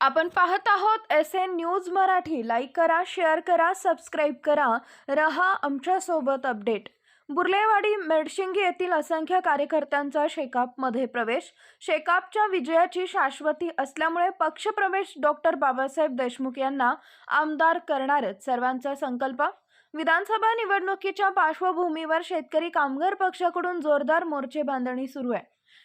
आपण पाहत आहोत S N news Marathi. Like करा शेअर करा सबस्क्राईब करा. रहा आमच्यासोबत अपडेट बुर्लेवाडी मेडशिंगी येथील असंख्य कार्यकर्त्यांचा शेकापमध्ये प्रवेश. शेकापच्या विजयाची शाश्वती असल्यामुळे पक्षप्रवेश डॉक्टर बाबासाहेब देशमुख यांना आमदार करणारच. सर्वांचा संकल्प विधानसभा निवडणुकीच्या पार्श्वभूमीवर शेतकरी कामगार पक्षाकडून जोरदार मोर्चे बांधणी सुरू आहे.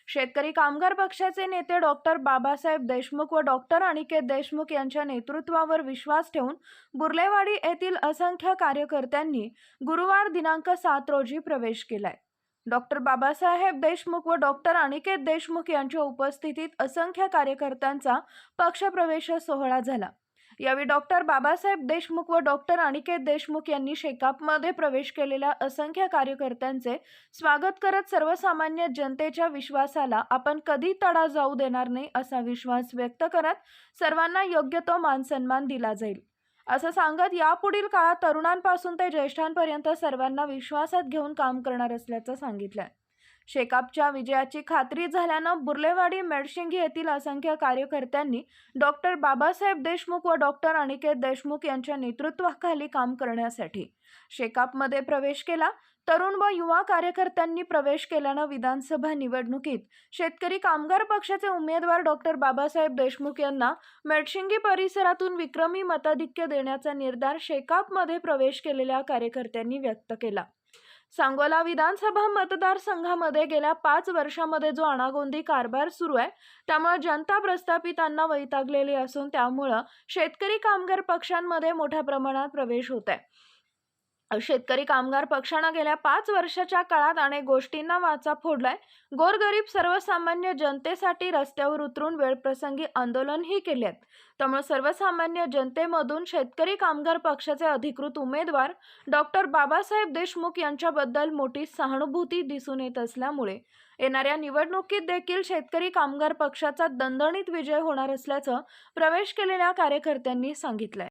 शेतकरी कामगार पक्षाचे नेते डॉक्टर बाबासाहेब देशमुख व डॉक्टर अनिकेत देशमुख यांच्या नेतृत्वावर विश्वास ठेवून बुर्लेवाडी येथील असंख्य कार्यकर्त्यांनी गुरुवार दिनांक सात रोजी प्रवेश केलाय. डॉक्टर बाबासाहेब देशमुख व डॉक्टर अनिकेत देशमुख यांच्या उपस्थितीत असंख्य कार्यकर्त्यांचा पक्षप्रवेश सोहळा झाला. यावेळी डॉक्टर बाबासाहेब देशमुख व डॉक्टर अनिकेत देशमुख यांनी शेकापमध्ये प्रवेश केलेल्या असंख्य कार्यकर्त्यांचे स्वागत करत सर्वसामान्य जनतेच्या विश्वासाला आपण कधी तडा जाऊ देणार नाही असा विश्वास व्यक्त करत सर्वांना योग्य तो मानसन्मान दिला जाईल. असं सांगत यापुढील काळात तरुणांपासून ते ज्येष्ठांपर्यंत सर्वांना विश्वासात घेऊन काम करणार असल्याचं सांगितलंय. शेकापच्या विजयाची खात्री झाल्यानं बुर्लेवाडी मेडशिंगी येथील असंख्य कार्यकर्त्यांनी डॉक्टर बाबासाहेब देशमुख व डॉक्टर अनिकेत देशमुख यांच्या नेतृत्वाखाली काम करण्यासाठी शेकापमध्ये प्रवेश केला. तरुण व युवा कार्यकर्त्यांनी प्रवेश केल्यानं विधानसभा निवडणुकीत शेतकरी कामगार पक्षाचे उमेदवार डॉक्टर बाबासाहेब देशमुख यांना मेडशिंगी परिसरातून विक्रमी मताधिक्य देण्याचा निर्धार शेकापमध्ये प्रवेश केलेल्या कार्यकर्त्यांनी व्यक्त केला. सांगोला विधानसभा मतदारसंघामध्ये गेल्या पाच वर्षामध्ये जो अणागोंदी कारभार सुरू आहे त्यामुळे जनता प्रस्थापितांना वैतागलेली असून त्यामुळं शेतकरी कामगार पक्षांमध्ये मोठ्या प्रमाणात प्रवेश होत आहे शेतकरी कामगार पक्षानं गेल्या पाच वर्षाच्या काळात अनेक गोष्टींना वाचा फोडलाय. गोरगरीब सर्वसामान्य जनतेसाठी रस्त्यावर उतरून वेळप्रसंगी आंदोलनही केले आहेत त्यामुळे सर्वसामान्य जनतेमधून शेतकरी कामगार पक्षाचे अधिकृत उमेदवार डॉक्टर बाबासाहेब देशमुख यांच्याबद्दल मोठी सहानुभूती दिसून येत असल्यामुळे येणाऱ्या निवडणुकीत देखील शेतकरी कामगार पक्षाचा दणदणीत विजय होणार असल्याचं प्रवेश केलेल्या कार्यकर्त्यांनी सांगितलंय.